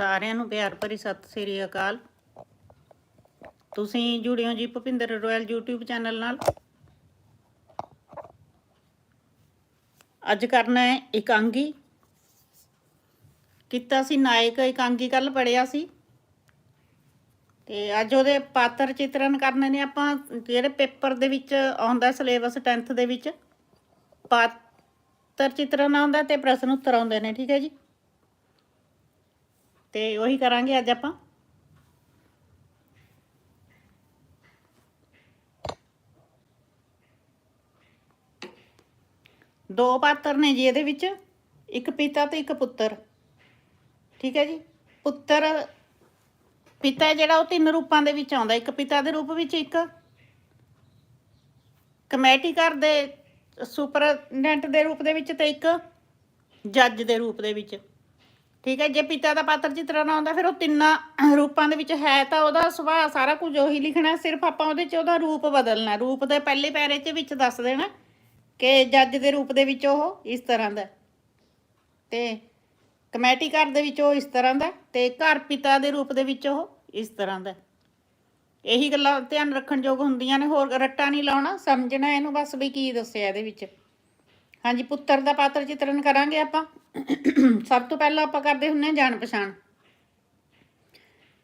ਸਾਰਿਆਂ ਨੂੰ ਪਿਆਰ ਭਰੀ ਸਤਿ ਸ੍ਰੀ ਅਕਾਲ। ਤੁਸੀਂ ਜੁੜੇ ਹੋ ਜੀ ਭੁਪਿੰਦਰ ਰੋਇਲ YouTube ਚੈਨਲ ਨਾਲ। ਅੱਜ ਕਰਨਾ ਹੈ ਇਕਾਂਗੀ। ਕੀਤਾ ਸੀ ਨਾਇਕ, ਇਕਾਂਗੀ ਕੱਲ ਪੜਿਆ ਸੀ। ਤੇ ਅੱਜ ਉਹਦੇ ਪਾਤਰ ਚਿੱਤਰਨ ਕਰਨੇ ਨੇ ਆਪਾਂ ਜਿਹੜੇ ਪੇਪਰ ਦੇ ਵਿੱਚ ਆਉਂਦਾ, ਸਿਲੇਬਸ 10th ਦੇ ਵਿੱਚ? ਪਾਤਰ ਚਿੱਤਰਨ ਆਉਂਦਾ ਤੇ ਪ੍ਰਸ਼ਨ ਉੱਤਰ ਆਉਂਦੇ ਨੇ, ਠੀਕ ਹੈ ਜੀ? ਤੇ ਉਹੀ ਕਰਾਂਗੇ ਅੱਜ ਆਪਾਂ। ਦੋ ਪਾਤਰ ਨੇ ਜੀ ਇਹਦੇ ਵਿੱਚ, ਇੱਕ ਪਿਤਾ ਤੇ ਇੱਕ ਪੁੱਤਰ। ਠੀਕ ਹੈ ਜੀ? ਪੁੱਤਰ, ਪਿਤਾ ਜਿਹੜਾ ਉਹ ਤਿੰਨ ਰੂਪਾਂ ਦੇ ਵਿੱਚ ਆਉਂਦਾ। ਇੱਕ ਪਿਤਾ ਦੇ ਰੂਪ ਵਿੱਚ ਇੱਕ ਕਮੇਟੀ ਘਰ ਦੇ ਸੁਪਰਡੈਂਟ ਦੇ ਰੂਪ ਦੇ ਵਿੱਚ ਤੇ ਇੱਕ ਜੱਜ ਦੇ ਰੂਪ ਦੇ ਵਿੱਚ। ਠੀਕ ਹੈ, ਜੇ ਪਿਤਾ ਦਾ ਪਾਤਰ ਚਿੱਤਰਨ ਆਉਂਦਾ ਫਿਰ ਉਹ ਤਿੰਨਾਂ ਰੂਪਾਂ ਦੇ ਵਿੱਚ ਹੈ ਤਾਂ ਉਹਦਾ ਸੁਭਾਅ ਸਾਰਾ ਕੁਝ ਉਹੀ ਲਿਖਣਾ, ਸਿਰਫ ਆਪਾਂ ਉਹਦੇ 'ਚ ਉਹਦਾ ਰੂਪ ਬਦਲਣਾ, ਰੂਪ ਦੇ ਪਹਿਲੇ ਪੈਰੇ 'ਚ ਵਿੱਚ ਦੱਸ ਦੇਣਾ ਕਿ ਜੱਜ ਦੇ ਰੂਪ ਦੇ ਵਿੱਚ ਉਹ ਇਸ ਤਰ੍ਹਾਂ ਦਾ ਤੇ ਕਮੇਟੀ ਘਰ ਦੇ ਵਿੱਚ ਉਹ ਇਸ ਤਰ੍ਹਾਂ ਦਾ ਹੈ ਤੇ ਘਰ ਪਿਤਾ ਦੇ ਰੂਪ ਦੇ ਵਿੱਚ ਉਹ ਇਸ ਤਰ੍ਹਾਂ ਦਾ ਇਹੀ ਗੱਲਾਂ ਧਿਆਨ ਰੱਖਣ ਯੋਗ ਹੁੰਦੀਆਂ ਨੇ, ਹੋਰ ਰੱਟਾ ਨਹੀਂ ਲਾਉਣਾ, ਸਮਝਣਾ ਇਹਨੂੰ ਬਸ ਵੀ ਕੀ ਦੱਸਿਆ ਇਹਦੇ ਵਿੱਚ। ਹਾਂਜੀ, ਪੁੱਤਰ ਦਾ ਪਾਤਰ ਚਿੱਤਰਨ ਕਰਾਂਗੇ ਆਪਾਂ। ਸਭ ਤੋਂ ਪਹਿਲਾਂ ਆਪਾਂ ਕਰਦੇ ਹੁੰਨੇ ਹਾਂ ਜਾਣ ਪਛਾਣ।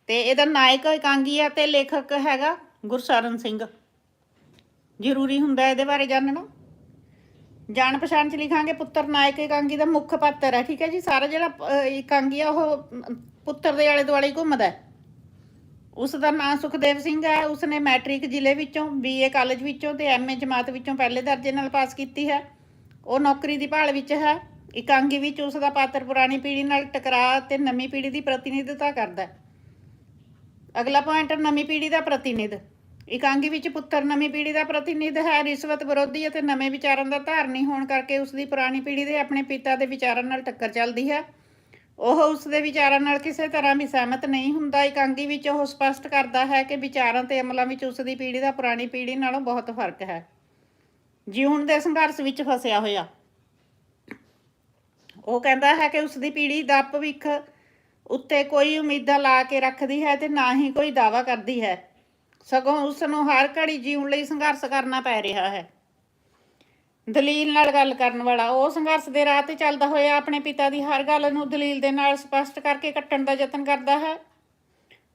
ਤੇ ਇਹਦਾ ਨਾਇਕ ਇਕਾਂਗੀ ਆ ਤੇ ਲੇਖਕ ਹੈਗਾ ਗੁਰਸਰਨ ਸਿੰਘ। ਜ਼ਰੂਰੀ ਹੁੰਦਾ ਇਹਦੇ ਬਾਰੇ ਜਾਣਨਾ। ਜਾਣ ਪਛਾਣ ਚ ਲਿਖਾਂਗੇ ਪੁੱਤਰ ਨਾਇਕ ਇਕਾਂਗੀ ਦਾ ਮੁੱਖ ਪਾਤਰ ਹੈ ਠੀਕ ਹੈ ਜੀ? ਸਾਰਾ ਜਿਹੜਾ ਇਕਾਂਗੀ ਆ, ਉਹ ਪੁੱਤਰ ਦੇ ਆਲੇ ਦੁਆਲੇ ਘੁੰਮਦਾ ਹੈ। ਉਸ ਦਾ ਨਾਮ ਸੁਖਦੇਵ ਸਿੰਘ ਹੈ, ਉਸਨੇ ਮੈਟ੍ਰਿਕ ਜ਼ਿਲ੍ਹੇ ਵਿੱਚੋਂ ਬੀਏ ਕਾਲਜ ਵਿੱਚੋਂ ਤੇ ਐਮਏ ਜਮਾਤ ਵਿੱਚੋਂ ਪਹਿਲੇ ਦਰਜੇ ਨਾਲ ਪਾਸ ਕੀਤੀ ਹੈ। ਉਹ ਨੌਕਰੀ ਦੀ ਭਾਲ ਵਿੱਚ ਹੈ। ਇਕਾਂਗੀ ਵਿੱਚ ਉਸ ਦਾ ਪਾਤਰ ਪੁਰਾਣੀ ਪੀੜ੍ਹੀ ਨਾਲ ਟਕਰਾਅ ਤੇ ਨਵੀਂ ਪੀੜ੍ਹੀ ਦੀ ਪ੍ਰਤੀਨਿਧਤਾ ਕਰਦਾ ਹੈ। ਅਗਲਾ ਪੁਆਇੰਟ ਨਵੀਂ ਪੀੜ੍ਹੀ ਦਾ ਪ੍ਰਤੀਨਿਧ। ਇਕਾਂਗੀ ਵਿੱਚ ਪੁੱਤਰ ਨਵੀਂ ਪੀੜ੍ਹੀ ਦਾ ਪ੍ਰਤੀਨਿਧ ਹੈ। ਰਿਸ਼ਵਤ ਵਿਰੋਧੀ ਅਤੇ ਨਵੇਂ ਵਿਚਾਰਾਂ ਦਾ ਧਾਰਨੀ ਹੋਣ ਕਰਕੇ ਉਸ ਦੀ ਪੁਰਾਣੀ ਪੀੜ੍ਹੀ ਦੇ ਆਪਣੇ ਪਿਤਾ ਦੇ ਵਿਚਾਰਾਂ ਨਾਲ ਟੱਕਰ ਚੱਲਦੀ ਹੈ। ਉਹ ਉਸ ਦੇ ਵਿਚਾਰਾਂ ਨਾਲ ਕਿਸੇ ਤਰ੍ਹਾਂ ਵੀ ਸਹਿਮਤ ਨਹੀਂ ਹੁੰਦਾ। ਇਕਾਂਗੀ ਵਿੱਚ ਉਹ ਸਪਸ਼ਟ ਕਰਦਾ ਹੈ ਕਿ ਵਿਚਾਰਾਂ ਤੇ ਅਮਲਾਂ ਵਿੱਚ ਉਸ ਦੀ ਪੀੜ੍ਹੀ ਦਾ ਪੁਰਾਣੀ ਪੀੜ੍ਹੀ ਨਾਲੋਂ ਬਹੁਤ ਫ਼ਰਕ ਹੈ। ਜਿਉਣ ਦੇ ਸੰਘਰਸ਼ ਵਿੱਚ ਫਸਿਆ ਹੋਇਆ। ਉਹ ਕਹਿੰਦਾ ਹੈ ਕਿ ਉਸ ਦੀ ਪੀੜ੍ਹੀ ਦਾ ਭਵਿੱਖ ਉੱਤੇ ਕੋਈ ਉਮੀਦਾਂ ਲਾ ਕੇ ਰੱਖਦੀ ਹੈ ਤੇ ਨਾ ਹੀ ਕੋਈ ਦਾਵਾ ਕਰਦੀ ਹੈ। ਸਗੋਂ ਉਸ ਨੂੰ ਹਰ ਘੜੀ ਜੀਉਣ ਲਈ ਸੰਘਰਸ਼ ਕਰਨਾ ਪੈ ਰਿਹਾ ਹੈ। ਦਲੀਲ ਨਾਲ ਗੱਲ ਕਰਨ ਵਾਲਾ ਉਹ ਸੰਘਰਸ਼ ਦੇ ਰਾਹ ਤੇ ਚੱਲਦਾ ਹੋਇਆ ਆਪਣੇ ਪਿਤਾ ਦੀ ਹਰ ਗੱਲ ਨੂੰ ਦਲੀਲ ਦੇ ਨਾਲ ਸਪਸ਼ਟ ਕਰਕੇ ਕੱਟਣ ਦਾ ਯਤਨ ਕਰਦਾ ਹੈ।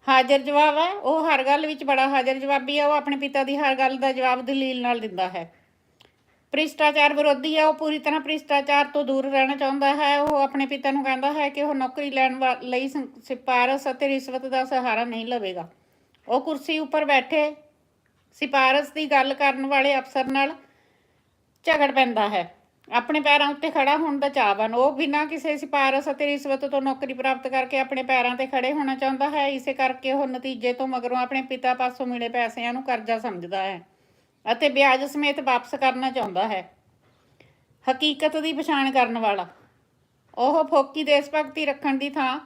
ਹਾਜ਼ਰ ਜਵਾਬ ਹੈ, ਉਹ ਹਰ ਗੱਲ ਵਿੱਚ ਬੜਾ ਹਾਜ਼ਰ ਜਵਾਬੀ ਹੈ, ਉਹ ਆਪਣੇ ਪਿਤਾ ਦੀ ਹਰ ਗੱਲ ਦਾ ਜਵਾਬ ਦਲੀਲ ਨਾਲ ਦਿੰਦਾ ਹੈ। ਭ੍ਰਿਸ਼ਟਾਚਾਰ ਵਿਰੋਧੀ ਹੈ ਉਹ ਪੂਰੀ ਤਰ੍ਹਾਂ ਭ੍ਰਿਸ਼ਟਾਚਾਰ ਤੋਂ ਦੂਰ ਰਹਿਣਾ ਚਾਹੁੰਦਾ ਹੈ। ਉਹ ਆਪਣੇ ਪਿਤਾ ਨੂੰ ਕਹਿੰਦਾ ਹੈ ਕਿ ਉਹ ਨੌਕਰੀ ਲੈਣ ਵਾ- ਲਈ ਸੰ- ਸਿਫਾਰਸ਼ ਅਤੇ ਰਿਸ਼ਵਤ ਦਾ ਸਹਾਰਾ ਨਹੀਂ ਲਵੇਗਾ। ਉਹ ਕੁਰਸੀ ਉੱਪਰ ਬੈਠੇ ਸਿਫਾਰਸ਼ ਦੀ ਗੱਲ ਕਰਨ ਵਾਲੇ ਅਫਸਰ ਨਾਲ ਝਗੜ ਪੈਂਦਾ ਹੈ। ਆਪਣੇ ਪੈਰਾਂ ਉੱਤੇ ਖੜਾ ਹੋਣ ਦਾ ਚਾਹਵਾਨ, ਉਹ ਬਿਨਾਂ ਕਿਸੇ ਸਿਫਾਰਸ਼ ਅਤੇ ਰਿਸ਼ਵਤ ਤੋਂ ਨੌਕਰੀ ਪ੍ਰਾਪਤ ਕਰਕੇ ਆਪਣੇ ਪੈਰਾਂ ਤੇ ਖੜੇ ਹੋਣਾ ਚਾਹੁੰਦਾ ਹੈ। ਇਸੇ ਕਰਕੇ ਉਹ ਨਤੀਜੇ ਤੋਂ ਮਗਰੋਂ ਆਪਣੇ ਪਿਤਾ ਪਾਸੋਂ ਮਿਲੇ ਪੈਸਿਆਂ ਨੂੰ ਕਰਜ਼ਾ ਸਮਝਦਾ ਹੈ। ਅਤੇ ਵਿਆਜ ਸਮੇਤ ਵਾਪਸ ਕਰਨਾ ਚਾਹੁੰਦਾ ਹੈ। ਹਕੀਕਤ ਦੀ ਪਛਾਣ ਕਰਨ ਵਾਲਾ। ਉਹ ਫੋਕੀ ਦੇਸ਼ ਭਗਤੀ ਰੱਖਣ ਦੀ ਥਾਂ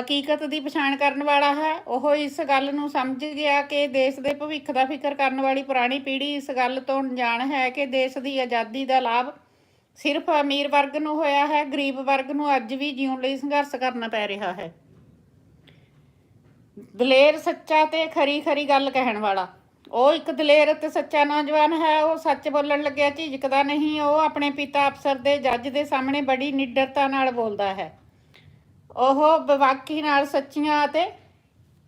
ਹਕੀਕਤ ਦੀ ਪਛਾਣ ਕਰਨ ਵਾਲਾ ਹੈ। ਉਹ ਇਸ ਗੱਲ ਨੂੰ ਸਮਝ ਗਿਆ ਕਿ ਦੇਸ਼ ਦੇ ਭਵਿੱਖ ਦਾ ਫਿਕਰ ਕਰਨ ਵਾਲੀ ਪੁਰਾਣੀ ਪੀੜ੍ਹੀ ਇਸ ਗੱਲ ਤੋਂ ਅਣਜਾਣ ਹੈ ਕਿ ਦੇਸ਼ ਦੀ ਆਜ਼ਾਦੀ ਦਾ ਲਾਭ ਸਿਰਫ ਅਮੀਰ ਵਰਗ ਨੂੰ ਹੋਇਆ ਹੈ। ਗਰੀਬ ਵਰਗ ਨੂੰ ਅੱਜ ਵੀ ਜਿਉਣ ਲਈ ਸੰਘਰਸ਼ ਕਰਨਾ ਪੈ ਰਿਹਾ ਹੈ। ਦਲੇਰ ਸੱਚਾ ਤੇ ਖਰੀ ਖਰੀ ਗੱਲ ਕਹਿਣ ਵਾਲਾ। ਉਹ ਇੱਕ ਦਲੇਰ ਅਤੇ ਸੱਚਾ ਨੌਜਵਾਨ ਹੈ, ਉਹ ਸੱਚ ਬੋਲਣ ਲੱਗਿਆ, ਝਿਜਕਦਾ ਨਹੀਂ, ਉਹ ਆਪਣੇ ਪਿਤਾ ਅਫਸਰ ਦੇ ਜੱਜ ਦੇ ਸਾਹਮਣੇ ਬੜੀ ਨਿਡਰਤਾ ਨਾਲ ਬੋਲਦਾ ਹੈ। ਉਹ ਬਵਾਕੀ ਨਾਲ ਸੱਚੀਆਂ ਅਤੇ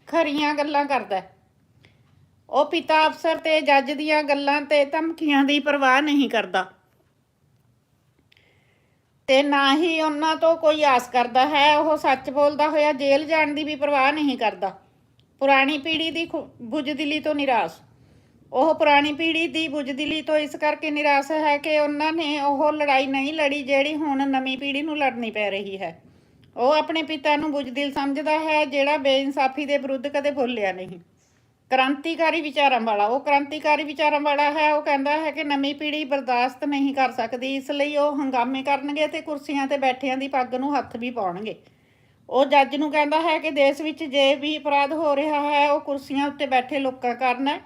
ਖਰੀਆਂ ਗੱਲਾਂ ਕਰਦਾ ਹੈ। ਉਹ ਪਿਤਾ ਅਫਸਰ ਤੇ ਜੱਜ ਦੀਆਂ ਗੱਲਾਂ ਤੇ ਧਮਕੀਆਂ ਦੀ ਪਰਵਾਹ ਨਹੀਂ ਕਰਦਾ। ਤੇ ਨਾ ਹੀ ਉਹਨਾਂ ਤੋਂ ਕੋਈ ਆਸ ਕਰਦਾ ਹੈ, ਉਹ ਸੱਚ ਬੋਲਦਾ ਹੋਇਆ ਜੇਲ੍ਹ ਜਾਣ ਦੀ ਵੀ ਪਰਵਾਹ ਨਹੀਂ ਕਰਦਾ। ਪੁਰਾਣੀ ਪੀੜ੍ਹੀ ਦੀ ਖੁ- ਬੁਝਦਿਲੀ ਤੋਂ ਨਿਰਾਸ਼। ਉਹ ਪੁਰਾਣੀ ਪੀੜ੍ਹੀ ਦੀ ਬੁਝਦਿਲੀ ਤੋਂ ਇਸ ਕਰਕੇ ਨਿਰਾਸ਼ ਹੈ ਕਿ ਉਹਨਾਂ ਨੇ ਉਹ ਲੜਾਈ ਨਹੀਂ ਲੜੀ ਜਿਹੜੀ ਹੁਣ ਨਵੀਂ ਪੀੜ੍ਹੀ ਨੂੰ ਲੜਨੀ ਪੈ ਰਹੀ ਹੈ। ਉਹ ਆਪਣੇ ਪਿਤਾ ਨੂੰ ਬੁਝਦਿਲ ਸਮਝਦਾ ਹੈ, ਜਿਹੜਾ ਬੇਇਨਸਾਫੀ ਦੇ ਵਿਰੁੱਧ ਕਦੇ ਬੋਲਿਆ ਨਹੀਂ। ਕ੍ਰਾਂਤੀਕਾਰੀ ਵਿਚਾਰਾਂ ਵਾਲਾ, ਉਹ ਕ੍ਰਾਂਤੀਕਾਰੀ ਵਿਚਾਰਾਂ ਵਾਲਾ ਹੈ, ਉਹ ਕਹਿੰਦਾ ਹੈ ਕਿ ਨਵੀਂ ਪੀੜ੍ਹੀ ਬਰਦਾਸ਼ਤ ਨਹੀਂ ਕਰ ਸਕਦੀ, ਇਸ ਲਈ ਉਹ ਹੰਗਾਮੇ ਕਰਨਗੇ ਤੇ ਕੁਰਸੀਆਂ ਤੇ ਬੈਠਿਆਂ ਦੀ ਪੱਗ ਨੂੰ ਹੱਥ ਵੀ ਪਾਉਣਗੇ। ਉਹ ਜੱਜ ਨੂੰ ਕਹਿੰਦਾ ਹੈ ਕਿ ਦੇਸ਼ ਵਿੱਚ ਜੇ ਵੀ ਅਪਰਾਧ ਹੋ ਰਿਹਾ ਹੈ, ਉਹ ਕੁਰਸੀਆਂ ਉੱਤੇ ਬੈਠੇ ਲੋਕਾਂ ਕਾਰਨ ਹੈ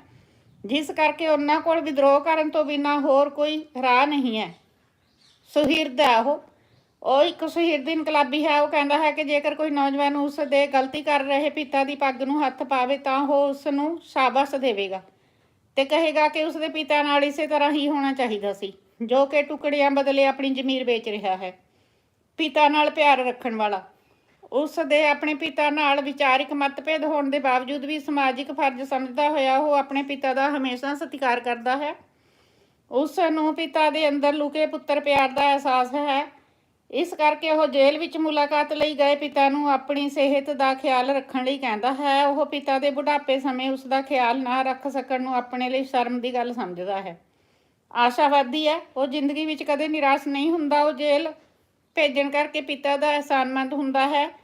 ਜਿਸ ਕਰਕੇ ਉਹਨਾਂ ਕੋਲ ਵਿਦਰੋਹ ਕਰਨ ਤੋਂ ਬਿਨਾਂ ਹੋਰ ਕੋਈ ਰਾਹ ਨਹੀਂ ਹੈ। ਸੁਹਿਰਦ ਹੈ ਉਹ। ਉਹ ਇੱਕ ਸ਼ਹੀਦ ਇਨਕਲਾਬੀ ਹੈ। ਉਹ ਕਹਿੰਦਾ ਹੈ ਕਿ ਜੇਕਰ ਕੋਈ ਨੌਜਵਾਨ ਉਸ ਦੇ ਗਲਤੀ ਕਰ ਰਹੇ ਪਿਤਾ ਦੀ ਪੱਗ ਨੂੰ ਹੱਥ ਪਾਵੇ ਤਾਂ ਉਹ ਉਸ ਨੂੰ ਸ਼ਾਬਾਸ਼ ਦੇਵੇਗਾ ਤੇ ਕਹੇਗਾ ਕਿ ਉਸ ਦੇ ਪਿਤਾ ਨਾਲ ਇਸੇ ਤਰ੍ਹਾਂ ਹੀ ਹੋਣਾ ਚਾਹੀਦਾ ਸੀ, ਜੋ ਕਿ ਟੁਕੜਿਆਂ ਬਦਲੇ ਆਪਣੀ ਜ਼ਮੀਰ ਵੇਚ ਰਿਹਾ ਹੈ। ਪਿਤਾ ਨਾਲ ਪਿਆਰ ਰੱਖਣ ਵਾਲਾ। ਉਸ ਦੇ ਆਪਣੇ ਪਿਤਾ ਨਾਲ ਵਿਚਾਰਿਕ ਮਤਭੇਦ ਹੋਣ ਦੇ ਬਾਵਜੂਦ ਵੀ ਸਮਾਜਿਕ ਫਰਜ਼ ਸਮਝਦਾ ਹੋਇਆ ਉਹ ਆਪਣੇ ਪਿਤਾ ਦਾ ਹਮੇਸ਼ਾ ਸਤਿਕਾਰ ਕਰਦਾ ਹੈ। ਉਸ ਨੂੰ ਪਿਤਾ ਦੇ ਅੰਦਰ ਲੁਕੇ ਪੁੱਤਰ ਪਿਆਰ ਦਾ ਅਹਿਸਾਸ ਹੈ। ਇਸ ਕਰਕੇ ਉਹ ਜੇਲ੍ਹ ਵਿੱਚ ਮੁਲਾਕਾਤ ਲਈ ਗਏ ਪਿਤਾ ਨੂੰ ਆਪਣੀ ਸਿਹਤ ਦਾ ਖਿਆਲ ਰੱਖਣ ਲਈ ਕਹਿੰਦਾ ਹੈ। ਉਹ ਪਿਤਾ ਦੇ ਬੁਢਾਪੇ ਸਮੇਂ ਉਸ ਦਾ ਖਿਆਲ ਨਾ ਰੱਖ ਸਕਣ ਨੂੰ ਆਪਣੇ ਲਈ ਸ਼ਰਮ ਦੀ ਗੱਲ ਸਮਝਦਾ ਹੈ। ਆਸ਼ਾਵਾਦੀ ਹੈ, ਉਹ ਜ਼ਿੰਦਗੀ ਵਿੱਚ ਕਦੇ ਨਿਰਾਸ਼ ਨਹੀਂ ਹੁੰਦਾ। ਉਹ ਜੇਲ੍ਹ ਭੇਜਣ ਕਰਕੇ ਪਿਤਾ ਦਾ ਅਹਿਸਾਨਮੰਦ ਹੁੰਦਾ ਹੈ।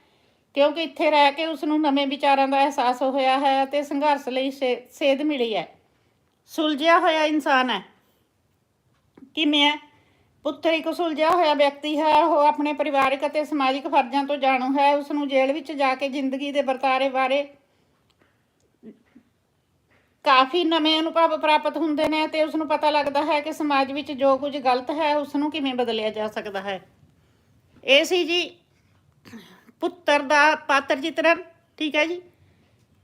ਕਿਉਂਕਿ ਇੱਥੇ ਰਹਿ ਕੇ ਉਸ ਨੂੰ ਨਵੇਂ ਵਿਚਾਰਾਂ ਦਾ ਅਹਿਸਾਸ ਹੋਇਆ ਹੈ ਅਤੇ ਸੰਘਰਸ਼ ਲਈ ਸੇ- ਸੇਧ ਮਿਲੀ ਹੈ। ਸੁਲਝਿਆ ਹੋਇਆ ਇਨਸਾਨ ਹੈ। ਕਿਵੇਂ ਹੈ? ਪੁੱਤਰ ਇੱਕ ਸੁਲਝਿਆ ਹੋਇਆ ਵਿਅਕਤੀ ਹੈ, ਉਹ ਆਪਣੇ ਪਰਿਵਾਰਕ ਅਤੇ ਸਮਾਜਿਕ ਫਰਜ਼ਾਂ ਤੋਂ ਜਾਣੂ ਹੈ। ਉਸ ਨੂੰ ਜੇਲ੍ਹ ਵਿੱਚ ਜਾ ਕੇ ਜ਼ਿੰਦਗੀ ਦੇ ਵਰਤਾਰੇ ਬਾਰੇ ਕਾਫੀ ਨਵੇਂ ਅਨੁਭਵ ਪ੍ਰਾਪਤ ਹੁੰਦੇ ਨੇ ਤੇ ਉਸ ਨੂੰ ਪਤਾ ਲੱਗਦਾ ਹੈ ਕਿ ਸਮਾਜ ਵਿੱਚ ਜੋ ਕੁਝ ਗਲਤ ਹੈ ਉਸ ਨੂੰ ਕਿਵੇਂ ਬਦਲਿਆ ਜਾ ਸਕਦਾ ਹੈ। ਇਹ ਸੀ ਜੀ ਪੁੱਤਰ ਦਾ ਪਾਤਰ ਚਿੱਤਰਨ ਠੀਕ ਹੈ ਜੀ?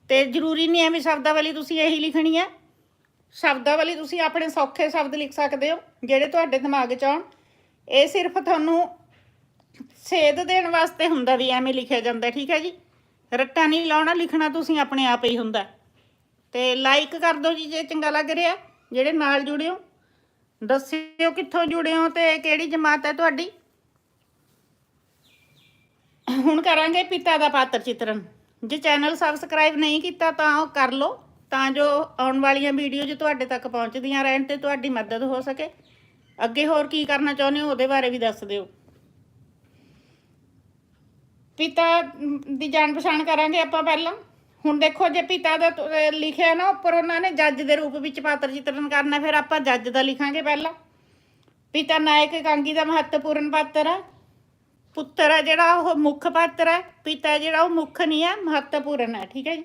ਤੇ ਜ਼ਰੂਰੀ ਨਹੀਂ ਐਵੇਂ ਵੀ ਸ਼ਬਦਾਵਲੀ ਤੁਸੀਂ ਇਹੀ ਲਿਖਣੀ ਹੈ। ਸ਼ਬਦਾਵਲੀ ਤੁਸੀਂ ਆਪਣੇ ਸੌਖੇ ਸ਼ਬਦ ਲਿਖ ਸਕਦੇ ਹੋ, ਜਿਹੜੇ ਤੁਹਾਡੇ ਦਿਮਾਗ 'ਚ ਆਉਣ। ਇਹ ਸਿਰਫ ਤੁਹਾਨੂੰ ਸੇਧ ਦੇਣ ਵਾਸਤੇ ਹੁੰਦਾ ਵੀ ਐਵੇਂ ਲਿਖਿਆ ਜਾਂਦਾ, ਠੀਕ ਹੈ ਜੀ? ਰੱਟਾ ਨਹੀਂ ਲਾਉਣਾ, ਲਿਖਣਾ ਤੁਸੀਂ ਆਪਣੇ ਆਪ ਹੀ ਹੁੰਦਾ। ਤੇ ਲਾਈਕ ਕਰ ਦਿਓ ਜੀ, ਜੇ ਚੰਗਾ ਲੱਗ ਰਿਹਾ, ਜਿਹੜੇ ਨਾਲ ਜੁੜਿਓ ਦੱਸਿਓ ਕਿੱਥੋਂ ਜੁੜਿਓ ਹੋ ਤੇ ਕਿਹੜੀ ਜਮਾਤ ਹੈ ਤੁਹਾਡੀ? ਹੁਣ ਕਰਾਂਗੇ ਪਿਤਾ ਦਾ ਪਾਤਰ ਚਿੱਤਰਨ। ਜੇ ਚੈਨਲ ਸਬਸਕ੍ਰਾਈਬ ਨਹੀਂ ਕੀਤਾ ਤਾਂ ਉਹ ਕਰ ਲਓ, ਤਾਂ ਜੋ ਆਉਣ ਵਾਲੀਆਂ ਵੀਡੀਓ ਜੋ ਤੁਹਾਡੇ ਤੱਕ ਪਹੁੰਚਦੀਆਂ ਰਹਿਣ ਤੇ ਤੁਹਾਡੀ ਮਦਦ ਹੋ ਸਕੇ। ਅੱਗੇ ਹੋਰ ਕੀ ਕਰਨਾ ਚਾਹੁੰਦੇ ਹੋ, ਉਹਦੇ ਬਾਰੇ ਵੀ ਦੱਸ ਦਿਓ। ਪਿਤਾ ਦੀ ਜਾਣ ਪਛਾਣ ਕਰਾਂਗੇ ਆਪਾਂ ਪਹਿਲਾਂ। ਹੁਣ ਦੇਖੋ, ਜੇ ਪਿਤਾ ਦਾ ਲਿਖਿਆ ਨਾ ਉੱਪਰ, ਉਹਨਾਂ ਨੇ ਜੱਜ ਦੇ ਰੂਪ ਵਿੱਚ ਪਾਤਰ ਚਿੱਤਰਨ ਕਰਨਾ, ਫਿਰ ਆਪਾਂ ਜੱਜ ਦਾ ਲਿਖਾਂਗੇ ਪਹਿਲਾਂ। ਪਿਤਾ ਨਾਇਕ ਕਾਂਗੀ ਦਾ ਮਹੱਤਵਪੂਰਨ ਪਾਤਰ ਹੈ ਪੁੱਤਰ ਹੈ ਜਿਹੜਾ ਉਹ ਮੁੱਖ ਪਾਤਰ ਹੈ, ਪਿਤਾ ਜਿਹੜਾ ਉਹ ਮੁੱਖ ਨਹੀਂ ਹੈ, ਮਹੱਤਵਪੂਰਨ ਹੈ, ਠੀਕ ਹੈ ਜੀ?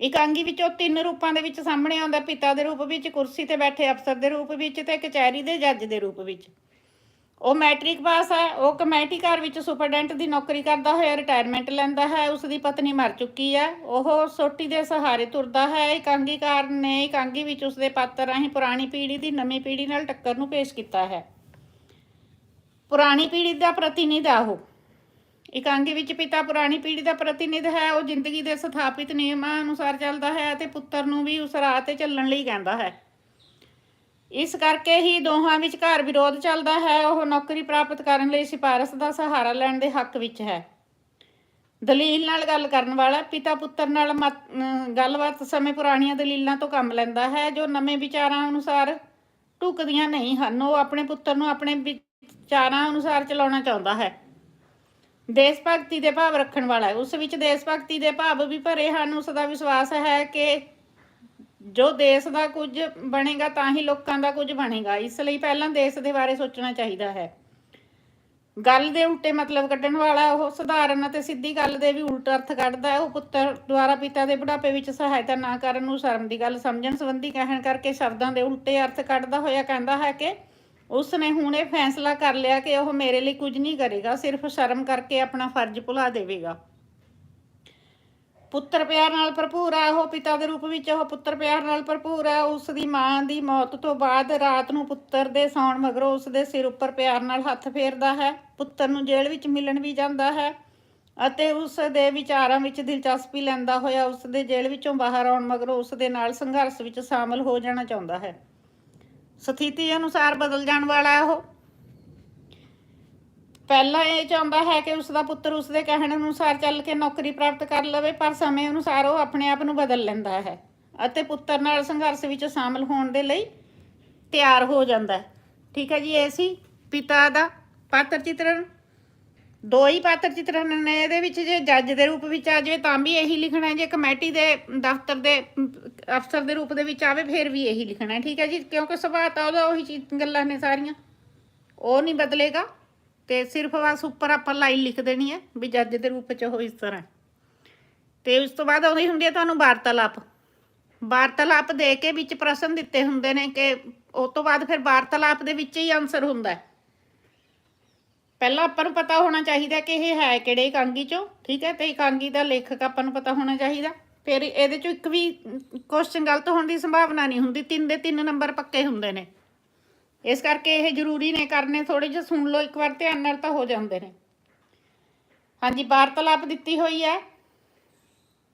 ਇਕਾਂਗੀ ਵਿੱਚ ਉਹ ਤਿੰਨ ਰੂਪਾਂ ਦੇ ਵਿੱਚ ਸਾਹਮਣੇ ਆਉਂਦਾ, ਪਿਤਾ ਦੇ ਰੂਪ ਵਿੱਚ, ਕੁਰਸੀ ਤੇ ਬੈਠੇ ਅਫਸਰ ਦੇ ਰੂਪ ਵਿੱਚ ਤੇ ਕਚਹਿਰੀ ਦੇ ਜੱਜ ਦੇ ਰੂਪ ਵਿੱਚ। ਉਹ ਮੈਟ੍ਰਿਕ ਪਾਸ ਹੈ, ਉਹ ਕਮੇਟੀ ਘਰ ਵਿੱਚ ਸੁਪਰਡੈਂਟ ਦੀ ਨੌਕਰੀ ਕਰਦਾ ਹੋਇਆ, ਰਿਟਾਇਰਮੈਂਟ ਲੈਂਦਾ ਹੈ ਉਸ ਦੀ ਪਤਨੀ ਮਰ ਚੁੱਕੀ ਹੈ, ਉਹ ਸੋਟੀ ਦੇ ਸਹਾਰੇ ਤੁਰਦਾ ਹੈ, ਇਕਾਂਗੀਕਾਰ ਨੇ ਇਕਾਂਗੀ ਵਿੱਚ ਉਸ ਦੇ ਪਾਤਰ ਰਾਹੀਂ ਪੁਰਾਣੀ ਪੀੜ੍ਹੀ ਦੀ ਨਵੀਂ ਪੀੜ੍ਹੀ ਨਾਲ ਟੱਕਰ ਨੂੰ ਪੇਸ਼ ਕੀਤਾ ਹੈ। ਪੁਰਾਣੀ ਪੀੜ੍ਹੀ ਦਾ ਪ੍ਰਤੀਨਿਧ ਆ ਉਹ। ਇਕਾਂਗੀ ਵਿੱਚ ਪਿਤਾ ਪੁਰਾਣੀ ਪੀੜ੍ਹੀ ਦਾ ਪ੍ਰਤੀਨਿਧ ਹੈ, ਉਹ ਜ਼ਿੰਦਗੀ ਦੇ ਸਥਾਪਿਤ ਨਿਯਮਾਂ ਅਨੁਸਾਰ ਚੱਲਦਾ ਹੈ ਅਤੇ ਪੁੱਤਰ ਨੂੰ ਵੀ ਉਸ ਰਾਹ ਤੇ ਚੱਲਣ ਲਈ ਕਹਿੰਦਾ ਹੈ। ਇਸ ਕਰਕੇ ਹੀ ਦੋਹਾਂ ਵਿਚਕਾਰ ਵਿਰੋਧ ਚੱਲਦਾ ਹੈ, ਉਹ ਨੌਕਰੀ ਪ੍ਰਾਪਤ ਕਰਨ ਲਈ ਸਿਫਾਰਸ਼ ਦਾ ਸਹਾਰਾ ਲੈਣ ਦੇ ਹੱਕ ਵਿੱਚ ਹੈ। ਦਲੀਲ ਨਾਲ ਗੱਲ ਕਰਨ ਵਾਲਾ ਪਿਤਾ ਪੁੱਤਰ ਨਾਲ ਮਤ- ਗੱਲਬਾਤ ਸਮੇਂ ਪੁਰਾਣੀਆਂ ਦਲੀਲਾਂ ਤੋਂ ਕੰਮ ਲੈਂਦਾ ਹੈ, ਜੋ ਨਵੇਂ ਵਿਚਾਰਾਂ ਅਨੁਸਾਰ ਢੁਕਦੀਆਂ ਨਹੀਂ ਹਨ। ਉਹ ਆਪਣੇ ਪੁੱਤਰ ਨੂੰ ਆਪਣੇ ਚਾਰਾਂ ਅਨੁਸਾਰ ਚਲਾਉਣਾ ਚਾਹੁੰਦਾ ਹੈ। ਦੇਸ਼ ਭਗਤੀ ਦੇ ਭਾਵ ਰੱਖਣ ਵਾਲਾ ਹੈ। ਉਸ ਵਿੱਚ ਦੇਸ਼ ਭਗਤੀ ਦੇ ਭਾਵ ਵੀ ਭਰੇ ਹਨ। ਉਸ ਦਾ ਵਿਸ਼ਵਾਸ ਹੈ ਕਿ ਜੋ ਦੇਸ਼ ਦਾ ਕੁਝ ਬਣੇਗਾ, ਤਾਂ ਹੀ ਲੋਕਾਂ ਦਾ ਕੁਝ ਬਣੇਗਾ। ਇਸ ਲਈ ਪਹਿਲਾਂ ਦੇਸ਼ ਦੇ ਬਾਰੇ ਸੋਚਣਾ ਚਾਹੀਦਾ ਹੈ। ਗੱਲ ਦੇ ਉਲਟੇ ਮਤਲਬ ਕੱਢਣ ਵਾਲਾ ਉਹ ਸਧਾਰਨ ਅਤੇ ਸਿੱਧੀ ਗੱਲ ਦੇ ਵੀ ਉਲਟ ਅਰਥ ਕੱਢਦਾ ਹੈ। ਉਹ ਪੁੱਤਰ ਦੁਆਰਾ ਪਿਤਾ ਦੇ ਬੁਢਾਪੇ ਵਿੱਚ ਸਹਾਇਤਾ ਨਾ ਕਰਨ ਨੂੰ ਸ਼ਰਮ ਦੀ ਗੱਲ ਸਮਝਣ ਸੰਬੰਧੀ ਕਹਿਣ ਕਰਕੇ ਸ਼ਬਦਾਂ ਦੇ ਉਲਟੇ ਅਰਥ ਕੱਢਦਾ ਹੋਇਆ ਕਹਿੰਦਾ ਹੈ ਕਿ ਉਸ ਨੇ ਹੁਣ ਇਹ ਫੈਸਲਾ ਕਰ ਲਿਆ ਕਿ ਉਹ ਮੇਰੇ ਲਈ ਕੁਝ ਨਹੀਂ ਕਰੇਗਾ ਸਿਰਫ ਸ਼ਰਮ ਕਰਕੇ ਆਪਣਾ ਫਰਜ਼ ਭੁਲਾ ਦੇਵੇਗਾ। ਪੁੱਤਰ ਪਿਆਰ ਨਾਲ ਭਰਪੂਰ ਹੈ ਉਹ ਪਿਤਾ ਦੇ ਰੂਪ ਵਿੱਚ ਉਹ ਪੁੱਤਰ ਪਿਆਰ ਨਾਲ ਭਰਪੂਰ ਹੈ ਉਸ ਦੀ ਮਾਂ ਦੀ ਮੌਤ ਤੋਂ ਬਾਅਦ ਰਾਤ ਨੂੰ ਪੁੱਤਰ ਦੇ ਸੌਣ ਮਗਰੋਂ ਉਸ ਦੇ ਸਿਰ ਉੱਪਰ ਪਿਆਰ ਨਾਲ ਹੱਥ ਫੇਰਦਾ ਹੈ, ਪੁੱਤਰ ਨੂੰ ਜੇਲ੍ਹ ਵਿੱਚ ਮਿਲਣ ਵੀ ਜਾਂਦਾ ਹੈ ਅਤੇ ਉਸ ਦੇ ਵਿਚਾਰਾਂ ਵਿੱਚ ਦਿਲਚਸਪੀ ਲੈਂਦਾ ਹੋਇਆ ਉਸ ਦੇ ਜੇਲ੍ਹ ਵਿੱਚੋਂ ਬਾਹਰ ਆਉਣ ਮਗਰੋਂ ਉਸ ਦੇ ਨਾਲ ਸੰਘਰਸ਼ ਵਿੱਚ ਸ਼ਾਮਲ ਹੋ ਜਾਣਾ ਚਾਹੁੰਦਾ ਹੈ। ਸਥਿਤੀ ਅਨੁਸਾਰ ਬਦਲ ਜਾਣ ਵਾਲਾ ਹੈ ਉਹ। ਪਹਿਲਾਂ ਇਹ ਚਾਹੁੰਦਾ ਹੈ ਕਿ ਉਸ ਦਾ ਪੁੱਤਰ ਉਸ ਦੇ ਕਹਿਣ ਅਨੁਸਾਰ ਚੱਲ ਕੇ ਨੌਕਰੀ ਪ੍ਰਾਪਤ ਕਰ ਲਵੇ, ਪਰ ਸਮੇਂ ਅਨੁਸਾਰ ਉਹ ਆਪਣੇ ਆਪ ਨੂੰ ਬਦਲ ਲੈਂਦਾ ਹੈ ਅਤੇ ਪੁੱਤਰ ਨਾਲ ਸੰਘਰਸ਼ ਵਿੱਚ ਸ਼ਾਮਲ ਹੋਣ ਦੇ ਲਈ ਤਿਆਰ ਹੋ ਜਾਂਦਾ ਹੈ। ਠੀਕ ਹੈ ਜੀ, ਇਹ ਸੀ ਪਿਤਾ ਦਾ ਪਾਤਰ ਚਿੱਤਰਨ ਦੋ ਹੀ ਪਾਤਰ ਚਿੱਤਰਨ ਨੇ ਇਹਦੇ ਵਿੱਚ ਜੇ ਜੱਜ ਦੇ ਰੂਪ ਵਿੱਚ ਆ ਜਾਵੇ ਤਾਂ ਵੀ ਇਹੀ ਲਿਖਣਾ ਹੈ, ਜੇ ਕਮੇਟੀ ਦੇ ਦਫ਼ਤਰ ਦੇ ਅਫਸਰ ਦੇ ਰੂਪ ਦੇ ਵਿੱਚ ਆਵੇ ਫਿਰ ਵੀ ਇਹੀ ਲਿਖਣਾ ਹੈ, ਠੀਕ ਹੈ ਜੀ? ਕਿਉਂਕਿ ਸੁਭਾਅ ਤਾਂ ਉਹਦਾ ਉਹੀ ਚੀਜ਼, ਗੱਲਾਂ ਨੇ ਸਾਰੀਆਂ। ਉਹ ਨਹੀਂ ਬਦਲੇਗਾ ਤੇ ਸਿਰਫ ਬਸ ਉੱਪਰ ਆਪਾਂ ਲਾਈਨ ਲਿਖ ਦੇਣੀ ਹੈ ਵੀ ਜੱਜ ਦੇ ਰੂਪ 'ਚ ਉਹ ਇਸ ਤਰ੍ਹਾਂ ਤੇ ਉਸ ਤੋਂ ਬਾਅਦ ਆਉਂਦੀ ਹੁੰਦੀ ਹੈ ਤੁਹਾਨੂੰ ਵਾਰਤਾਲਾਪ। ਵਾਰਤਾਲਾਪ ਦੇ ਕੇ ਵਿੱਚ ਪ੍ਰਸ਼ਨ ਦਿੱਤੇ ਹੁੰਦੇ ਨੇ ਕਿ ਉਸ ਤੋਂ ਬਾਅਦ ਫਿਰ ਵਾਰਤਾਲਾਪ ਦੇ ਵਿੱਚ ਹੀ ਆਨਸਰ ਹੁੰਦਾ ਹੈ। ਪਹਿਲਾਂ ਆਪਾਂ ਨੂੰ ਪਤਾ ਹੋਣਾ ਚਾਹੀਦਾ ਕਿ ਇਹ ਹੈ ਕਿਹੜੇ ਇਕਾਂਗੀ ਚੋਂ, ਠੀਕ ਹੈ, ਤੇ ਇਕਾਂਗੀ ਦਾ ਲੇਖਕ ਆਪਾਂ ਨੂੰ ਪਤਾ ਹੋਣਾ ਚਾਹੀਦਾ। ਫਿਰ ਇਹਦੇ ਚੋਂ ਇੱਕ ਵੀ ਕੁਐਸਚਨ ਗਲਤ ਹੋਣ ਦੀ ਸੰਭਾਵਨਾ ਨਹੀਂ ਹੁੰਦੀ, ਤਿੰਨ ਦੇ ਤਿੰਨ ਨੰਬਰ ਪੱਕੇ ਹੁੰਦੇ ਨੇ। ਇਸ ਕਰਕੇ ਇਹ ਜ਼ਰੂਰੀ ਨੇ, ਕਰਨੇ ਥੋੜੇ ਜਿਹਾ ਸੁਣ ਲਓ, ਇੱਕ ਵਾਰ ਧਿਆਨ ਨਾਲ ਤਾਂ ਹੋ ਜਾਂਦੇ ਨੇ। ਹਾਂਜੀ, ਵਾਰਤਾਲਾਪ ਦਿੱਤੀ ਹੋਈ ਹੈ।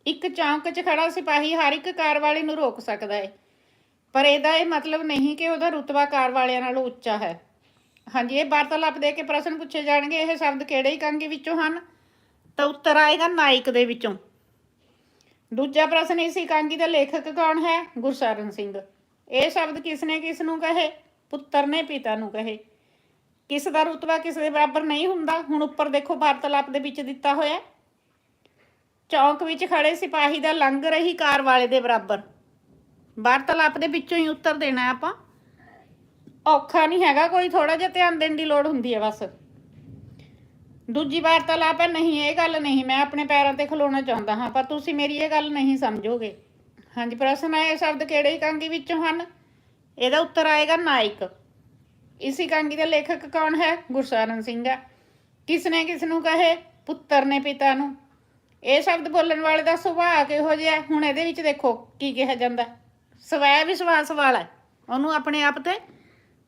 ਇੱਕ ਚੌਂਕ 'ਚ ਖੜਾ ਸਿਪਾਹੀ ਹਰ ਇੱਕ ਕਾਰ ਵਾਲੇ ਨੂੰ ਰੋਕ ਸਕਦਾ ਹੈ। ਪਰ ਇਹਦਾ ਇਹ ਮਤਲਬ ਨਹੀਂ ਕਿ ਉਹਦਾ ਰੁਤਬਾ ਕਾਰ ਵਾਲਿਆਂ ਨਾਲੋਂ ਉੱਚਾ ਹੈ। ਹਾਂਜੀ, ਇਹ ਵਾਰਤਾਲਾਪ ਦੇ ਕੇ ਪ੍ਰਸ਼ਨ ਪੁੱਛੇ ਜਾਣਗੇ, ਇਹ ਸ਼ਬਦ ਕਿਹੜੇ ਇਕਾਂਗੀ ਵਿੱਚੋਂ ਹਨ? ਤਾਂ ਉੱਤਰ ਆਏਗਾ ਨਾਇਕ ਦੇ ਵਿੱਚੋਂ। ਦੂਜਾ ਪ੍ਰਸ਼ਨ ਇਸ ਇਕਾਂਗੀ ਦਾ ਲੇਖਕ ਕੌਣ ਹੈ? ਗੁਰਸਰਨ ਸਿੰਘ। ਇਹ ਸ਼ਬਦ ਕਿਸ ਨੇ ਕਿਸ ਨੂੰ ਕਹੇ? ਪੁੱਤਰ ਨੇ ਪਿਤਾ ਨੂੰ ਕਹੇ। ਕਿਸ ਦਾ ਰੁਤਬਾ ਕਿਸ ਦੇ ਬਰਾਬਰ ਨਹੀਂ ਹੁੰਦਾ? ਹੁਣ ਉੱਪਰ ਦੇਖੋ ਵਾਰਤਾਲਾਪ ਦੇ ਵਿੱਚ ਦਿੱਤਾ ਹੋਇਆ। ਚੌਂਕ ਵਿੱਚ ਖੜੇ ਸਿਪਾਹੀ ਦਾ ਲੰਘ ਰਹੀ ਕਾਰ ਵਾਲੇ ਦੇ ਬਰਾਬਰ। ਵਾਰਤਾਲਾਪ ਦੇ ਵਿੱਚੋਂ ਹੀ ਉੱਤਰ ਦੇਣਾ ਆਪਾਂ। ਔਖਾ ਨਹੀਂ ਹੈਗਾ, ਕੋਈ ਥੋੜਾ ਜਿਹਾ ਧਿਆਨ ਦੇਣ ਦੀ ਲੋੜ ਹੁੰਦੀ ਹੈ ਬਸ। ਦੂਜੀ ਵਾਰ ਵਾਰਤਾਲਾਪ ਹੈ ਨਹੀਂ, ਇਹ ਗੱਲ ਨਹੀਂ, ਮੈਂ ਆਪਣੇ ਪੈਰਾਂ ਤੇ ਖਲੋਣਾ ਚਾਹੁੰਦਾ ਹਾਂ, ਪਰ ਤੁਸੀਂ ਮੇਰੀ ਇਹ ਗੱਲ ਨਹੀਂ ਸਮਝੋਗੇ। ਹਾਂਜੀ, ਪ੍ਰਸ਼ਨ ਹੈ ਇਹ ਸ਼ਬਦ ਕਿਹੜੇ ਇਕਾਂਗੀ ਵਿੱਚੋਂ ਹਨ? ਇਹਦਾ ਉੱਤਰ ਆਏਗਾ ਨਾਇਕ। ਇਸ ਇਕਾਂਗੀ ਦਾ ਲੇਖਕ ਕੌਣ ਹੈ? ਗੁਰਸਾਰਨ ਸਿੰਘ ਹੈ। ਕਿਸ ਨੇ ਕਿਸ ਨੂੰ ਕਹੇ? ਪੁੱਤਰ ਨੇ ਪਿਤਾ ਨੂੰ। ਇਹ ਸ਼ਬਦ ਬੋਲਣ ਵਾਲੇ ਦਾ ਸੁਭਾਅ ਕਿਹੋ ਜਿਹਾ ਹੁਣ ਇਹਦੇ ਵਿੱਚ ਦੇਖੋ, ਕੀ ਕਿਹਾ ਜਾਂਦਾ। ਹੈ। ਸਵੈ ਵਿਸ਼ਵਾਸ ਵਾਲਾ ਹੈ। ਉਹਨੂੰ ਆਪਣੇ ਆਪ ਤੇ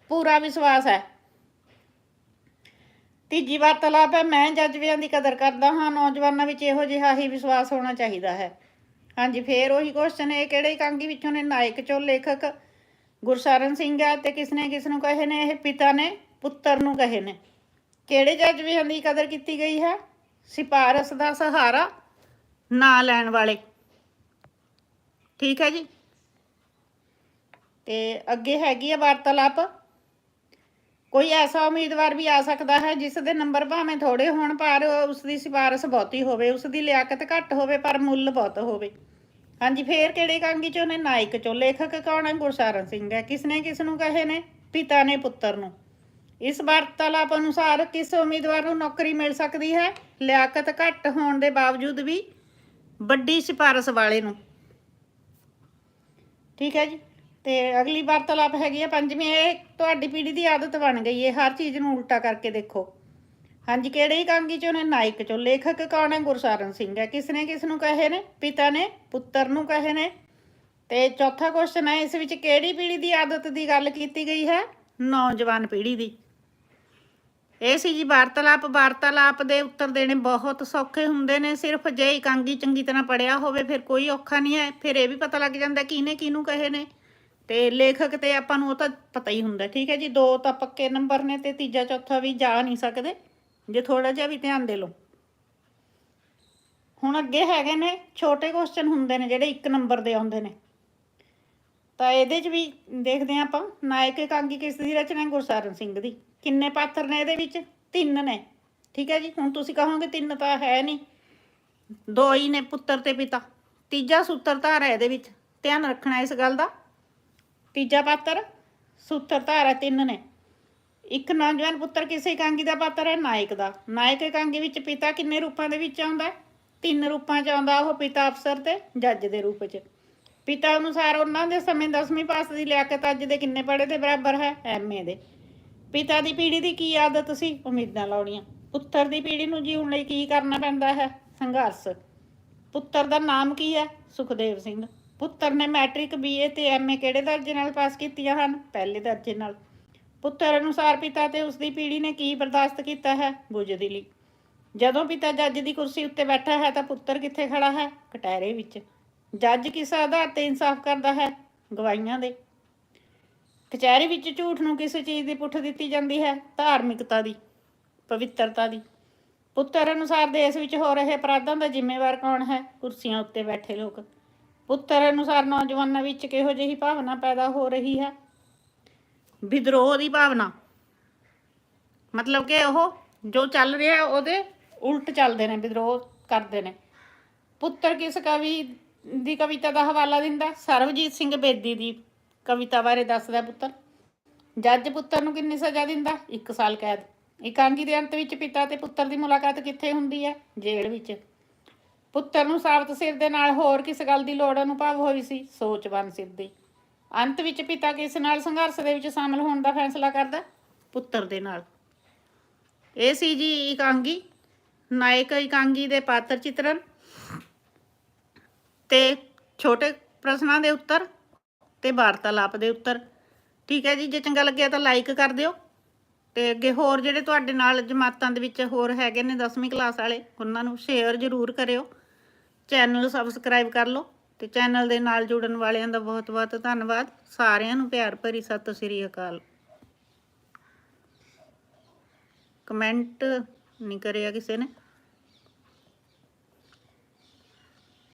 ਪੂਰਾ ਵਿਸ਼ਵਾਸ ਹੈ। ਤੀਜੀ ਵਾਰਤਾਲਾਪ ਹੈ, ਮੈਂ ਜਜ਼ਬਿਆਂ ਦੀ ਕਦਰ ਕਰਦਾ ਹਾਂ, ਨੌਜਵਾਨਾਂ ਵਿੱਚ ਇਹੋ ਜਿਹਾ ਹੀ ਵਿਸ਼ਵਾਸ ਹੋਣਾ ਚਾਹੀਦਾ ਹੈ। ਹਾਂਜੀ, ਫੇਰ ਉਹੀ ਕੁਐਸਚਨ ਹੈ ਕਿਹੜੇ ਇਕਾਂਗੀ ਵਿੱਚੋਂ ਨੇ? ਨਾਇਕ ਚੋਂ ਲੇਖਕ ਗੁਰਸਰਨ ਸਿੰਘ ਹੈ ਤੇ ਕਿਸ ਨੇ ਕਿਸ ਨੂੰ ਕਹੇ ਨੇ? ਇਹ ਪਿਤਾ ਨੇ, ਪੁੱਤਰ ਨੂੰ ਕਹੇ ਨੇ। ਕਿਹੜੇ ਜਜ਼ਬਿਆਂ ਦੀ ਕਦਰ ਕੀਤੀ ਗਈ ਹੈ? ਸਿਫਾਰਸ਼ ਦਾ ਸਹਾਰਾ ਨਾ ਲੈਣ ਵਾਲੇ। ਠੀਕ ਹੈ ਜੀ। ਤੇ ਅੱਗੇ ਹੈਗੀ ਹੈ ਵਾਰਤਾਲਾਪ। ਕੋਈ ਐਸਾ ਉਮੀਦਵਾਰ ਵੀ ਆ ਸਕਦਾ ਹੈ ਜਿਸ ਦੇ ਨੰਬਰ ਭਾਵੇਂ ਥੋੜੇ ਹੋਣ, ਪਰ ਉਸ ਦੀ ਸਿਫਾਰਸ਼ ਬਹੁਤੀ ਹੋਵੇ ਉਸ ਦੀ ਲਿਆਕਤ ਘੱਟ ਹੋਵੇ, ਪਰ ਮੁੱਲ ਬਹੁਤ ਹੋਵੇ। ਹਾਂਜੀ, ਫੇਰ ਕਿਹੜੇ ਕਾਂਗੀ ਚੋਂ ਨੇ? ਨਾਇਕ ਚੋਂ। ਲੇਖਕ ਕੌਣ ਹੈ? ਗੁਰਸਾਰਨ ਸਿੰਘ ਹੈ। ਕਿਸਨੇ ਕਿਸ ਨੂੰ ਕਹੇ ਨੇ? ਪਿਤਾ ਨੇ ਪੁੱਤਰ ਨੂੰ। ਇਸ ਵਾਰਤਾਲਾਪ ਅਨੁਸਾਰ ਕਿਸ ਉਮੀਦਵਾਰ ਨੂੰ ਨੌਕਰੀ ਮਿਲ ਸਕਦੀ ਹੈ? ਲਿਆਕਤ ਘੱਟ ਹੋਣ ਦੇ ਬਾਵਜੂਦ ਵੀ ਵੱਡੀ ਸਿਫਾਰਸ਼ ਵਾਲੇ ਨੂੰ। ਠੀਕ ਹੈ ਜੀ। ਤੇ ਅਗਲੀ ਵਾਰਤਾਲਾਪ ਹੈਗੀ ਆ ਪੰਜਵੀਂ, ਇਹ ਤੁਹਾਡੀ ਪੀੜ੍ਹੀ ਦੀ ਆਦਤ ਬਣ ਗਈ ਹੈ ਹਰ ਚੀਜ਼ ਨੂੰ ਉਲਟਾ ਕਰਕੇ ਦੇਖੋ। ਹਾਂਜੀ, ਕਿਹੜੇ ਕਾਂਗੀ ਚੋਂ ਨੇ ਨਾਇਕ ਚੋਂ, ਲੇਖਕ ਕੌਣ ਹੈ? ਗੁਰਸਾਰਨ ਸਿੰਘ ਹੈ। ਕਿਸ ਨੇ ਕਿਸ ਨੂੰ ਕਹੇ ਨੇ? ਪਿਤਾ ਨੇ, ਪੁੱਤਰ ਨੂੰ ਕਹੇ ਨੇ। ਤੇ ਚੌਥਾ ਕੁਐਸਚਨ ਹੈ, ਇਸ ਵਿੱਚ ਕਿਹੜੀ ਪੀੜ੍ਹੀ ਦੀ ਆਦਤ ਦੀ ਗੱਲ ਕੀਤੀ ਗਈ ਹੈ? ਨੌਜਵਾਨ ਪੀੜ੍ਹੀ ਦੀ। ਇਹ ਸੀ ਜੀ, ਵਾਰਤਾਲਾਪ ਵਾਰਤਾਲਾਪ ਦੇ ਉੱਤਰ ਦੇਣੇ ਬਹੁਤ ਸੌਖੇ ਹੁੰਦੇ ਨੇ। ਸਿਰਫ ਜੇ ਇਕਾਂਗੀ ਚੰਗੀ ਤਰ੍ਹਾਂ ਪੜਿਆ ਹੋਵੇ, ਫਿਰ ਕੋਈ ਔਖਾ ਨਹੀਂ ਹੈ। ਫਿਰ ਇਹ ਵੀ ਪਤਾ ਲੱਗ ਜਾਂਦਾ ਕਿਹਨੇ ਕਿਹਨੂੰ ਕਹੇ ਨੇ। ਤੇ ਲੇਖਕ ਤੇ ਆਪਾਂ ਨੂੰ ਉਹ ਤਾਂ ਪਤਾ ਹੀ ਹੁੰਦਾ, ਠੀਕ ਹੈ ਜੀ? ਦੋ ਤਾਂ ਪੱਕੇ ਨੰਬਰ ਨੇ ਤੇ ਤੀਜਾ, ਚੌਥਾ ਵੀ ਜਾ ਨਹੀਂ ਸਕਦੇ। ਜੇ ਥੋੜਾ ਜਿਹਾ ਵੀ ਧਿਆਨ ਦੇ ਲਓ। ਹੁਣ ਅੱਗੇ ਹੈਗੇ ਨੇ, ਛੋਟੇ ਕੁਐਸਚਨ ਹੁੰਦੇ ਨੇ ਜਿਹੜੇ ਇੱਕ ਨੰਬਰ ਦੇ ਆਉਂਦੇ ਨੇ। ਤਾਂ ਇਹਦੇ 'ਚ ਵੀ ਦੇਖਦੇ ਹਾਂ ਆਪਾਂ, ਨਾਇਕ ਇਕਾਂਗੀ ਕਿਸ ਦੀ ਰਚਨਾ ਗੁਰਸਾਰਨ ਸਿੰਘ ਦੀ। ਕਿੰਨੇ ਪਾਤਰ ਨੇ ਇਹਦੇ ਵਿੱਚ? ਤਿੰਨ ਨੇ। ਠੀਕ ਹੈ ਜੀ? ਹੁਣ ਤੁਸੀਂ ਕਹੋਗੇ ਤਿੰਨ ਤਾਂ ਹੈ ਨਹੀਂ। ਦੋ ਹੀ ਨੇ, ਪੁੱਤਰ ਤੇ ਪਿਤਾ। ਤੀਜਾ ਸੂਤਰਧਾਰ ਹੈ ਇਹਦੇ ਵਿੱਚ। ਧਿਆਨ ਰੱਖਣਾ ਇਸ ਗੱਲ ਦਾ। ਤੀਜਾ ਪਾਤਰ ਸੂਤਰ ਧਾਰਾ ਤਿੰਨ ਨੇ। ਇੱਕ ਨੌਜਵਾਨ ਪੁੱਤਰ ਕਿਸੇ ਇਕਾਂਗੀ ਦਾ ਪਾਤਰ ਹੈ, ਨਾਇਕ ਦਾ। ਨਾਇਕ ਇਕਾਂਗੀ ਵਿੱਚ ਪਿਤਾ ਕਿੰਨੇ ਰੂਪਾਂ ਦੇ ਵਿੱਚ ਆਉਂਦਾ ਤਿੰਨ ਰੂਪਾਂ 'ਚ ਆਉਂਦਾ ਉਹ ਪਿਤਾ ਅਫਸਰ ਤੇ ਜੱਜ ਦੇ ਰੂਪ 'ਚ। ਪਿਤਾ ਅਨੁਸਾਰ ਉਹਨਾਂ ਦੇ ਸਮੇਂ 10ਵੀਂ ਪਾਸ ਦੀ ਲਿਆਕਤ ਅੱਜ ਦੇ ਕਿੰਨੇ ਪੜ੍ਹੇ ਦੇ ਬਰਾਬਰ ਹੈ? ਐਮਏ ਦੇ। ਪਿਤਾ ਦੀ ਪੀੜ੍ਹੀ ਦੀ ਕੀ ਆਦਤ ਸੀ? ਉਮੀਦਾਂ ਲਾਉਣੀਆਂ। ਪੁੱਤਰ ਦੀ ਪੀੜ੍ਹੀ ਨੂੰ ਜੀਉਣ ਲਈ ਕੀ ਕਰਨਾ ਪੈਂਦਾ ਹੈ? ਸੰਘਰਸ਼। ਪੁੱਤਰ ਦਾ ਨਾਮ ਕੀ ਹੈ? ਸੁਖਦੇਵ ਸਿੰਘ। ਪੁੱਤਰ ਨੇ ਮੈਟ੍ਰਿਕ ਬੀਏ ਤੇ ਐਮਏ ਕਿਹੜੇ ਦਰਜੇ ਨਾਲ ਪਾਸ ਕੀਤੀਆਂ ਹਨ? ਪਹਿਲੇ ਦਰਜੇ ਨਾਲ। ਪੁੱਤਰ ਅਨੁਸਾਰ ਪਿਤਾ ਤੇ ਉਸ ਦੀ ਪੀੜ੍ਹੀ ਨੇ ਕੀ ਬਰਦਾਸ਼ਤ ਕੀਤਾ ਹੈ? ਬੁਝਦਿਲੀ ਜਦੋਂ ਪਿਤਾ ਜੱਜ ਦੀ ਕੁਰਸੀ ਉੱਤੇ ਬੈਠਾ ਹੈ ਤਾਂ ਪੁੱਤਰ ਕਿੱਥੇ ਖੜਾ ਹੈ? ਕਟਹਿਰੇ ਵਿੱਚ। ਜੱਜ ਕਿਸ ਆਧਾਰ ਤੇ ਇਨਸਾਫ ਕਰਦਾ ਹੈ? ਗਵਾਹੀਆਂ ਦੇ। ਕਚਹਿਰੀ ਵਿੱਚ ਝੂਠ ਨੂੰ ਕਿਸੇ ਚੀਜ਼ ਦੀ ਪੁੱਠ ਦਿੱਤੀ ਜਾਂਦੀ ਹੈ? ਧਾਰਮਿਕਤਾ ਦੀ। ਪਵਿੱਤਰਤਾ ਦੀ। ਪੁੱਤਰ ਅਨੁਸਾਰ ਦੇਸ਼ ਵਿੱਚ ਹੋ ਰਹੇ ਅਪਰਾਧਾਂ ਦਾ ਜ਼ਿੰਮੇਵਾਰ ਕੌਣ ਹੈ? ਕੁਰਸੀਆਂ ਉੱਤੇ ਬੈਠੇ ਲੋਕ। ਪੁੱਤਰ ਅਨੁਸਾਰ ਨੌਜਵਾਨਾਂ ਵਿੱਚ ਕਿਹੋ ਜਿਹੀ ਭਾਵਨਾ ਪੈਦਾ ਹੋ ਰਹੀ ਹੈ? ਵਿਦਰੋਹ ਦੀ ਭਾਵਨਾ। ਮਤਲਬ ਕਿ ਉਹ ਜੋ ਚੱਲ ਰਿਹਾ ਉਹਦੇ ਉਲਟ ਚੱਲਦੇ ਨੇ, ਵਿਦਰੋਹ ਕਰਦੇ ਨੇ। ਪੁੱਤਰ ਕਿਸ ਕਵੀ ਦੀ ਕਵਿਤਾ ਦਾ ਹਵਾਲਾ ਦਿੰਦਾ? ਸਰਵਜੀਤ ਸਿੰਘ ਬੇਦੀ ਦੀ ਕਵਿਤਾ ਬਾਰੇ ਦੱਸਦਾ ਪੁੱਤਰ। ਜੱਜ ਪੁੱਤਰ ਨੂੰ ਕਿੰਨੀ ਸਜ਼ਾ ਦਿੰਦਾ? 1 ਸਾਲ ਕੈਦ। ਇਕਾਂਗੀ ਦੇ ਅੰਤ ਵਿੱਚ ਪਿਤਾ ਤੇ ਪੁੱਤਰ ਦੀ ਮੁਲਾਕਾਤ ਕਿੱਥੇ ਹੁੰਦੀ ਹੈ? ਜੇਲ੍ਹ ਵਿੱਚ। ਪੁੱਤਰ ਨੂੰ ਸਾਬਤ ਸਿਰ ਦੇ ਨਾਲ ਹੋਰ ਕਿਸ ਗੱਲ ਦੀ ਲੋੜ ਅਨੁਭਵ ਹੋਈ ਸੀ? ਸੋਚਵਾਨ ਸਿਰ ਦੀ। ਅੰਤ ਵਿੱਚ ਪਿਤਾ ਕਿਸ ਨਾਲ ਸੰਘਰਸ਼ ਦੇ ਵਿੱਚ ਸ਼ਾਮਲ ਹੋਣ ਦਾ ਫੈਸਲਾ ਕਰਦਾ? ਪੁੱਤਰ ਦੇ ਨਾਲ। ਇਹ ਸੀ ਜੀ ਇਕਾਂਗੀ, ਨਾਇਕ ਇਕਾਂਗੀ ਦੇ ਪਾਤਰ ਚਿੱਤਰਨ ਤੇ ਛੋਟੇ ਪ੍ਰਸ਼ਨਾਂ ਦੇ ਉੱਤਰ ਤੇ ਵਾਰਤਾਲਾਪ ਦੇ ਉੱਤਰ। ਠੀਕ ਹੈ ਜੀ, ਜੇ ਚੰਗਾ ਲੱਗਿਆ ਤਾਂ ਲਾਈਕ ਕਰ ਦਿਓ ਤੇ ਅੱਗੇ ਹੋਰ ਜਿਹੜੇ ਤੁਹਾਡੇ ਨਾਲ ਜਮਾਤਾਂ ਦੇ ਵਿੱਚ ਹੋਰ ਹੈਗੇ ਨੇ 10ਵੀਂ ਕਲਾਸ ਵਾਲੇ, ਉਹਨਾਂ ਨੂੰ ਸ਼ੇਅਰ ਜ਼ਰੂਰ ਕਰਿਓ। ਚੈਨਲ ਸਬਸਕ੍ਰਾਈਬ ਕਰ ਲਓ ਤੇ ਚੈਨਲ ਦੇ ਨਾਲ ਜੁੜਨ ਵਾਲਿਆਂ ਦਾ ਬਹੁਤ ਬਹੁਤ ਧੰਨਵਾਦ। ਸਾਰਿਆਂ ਨੂੰ ਪਿਆਰ ਭਰੀ ਸਤਿ ਸ੍ਰੀ ਅਕਾਲ। ਕਮੈਂਟ ਨਹੀਂ ਕਰਿਆ ਕਿਸੇ ਨੇ।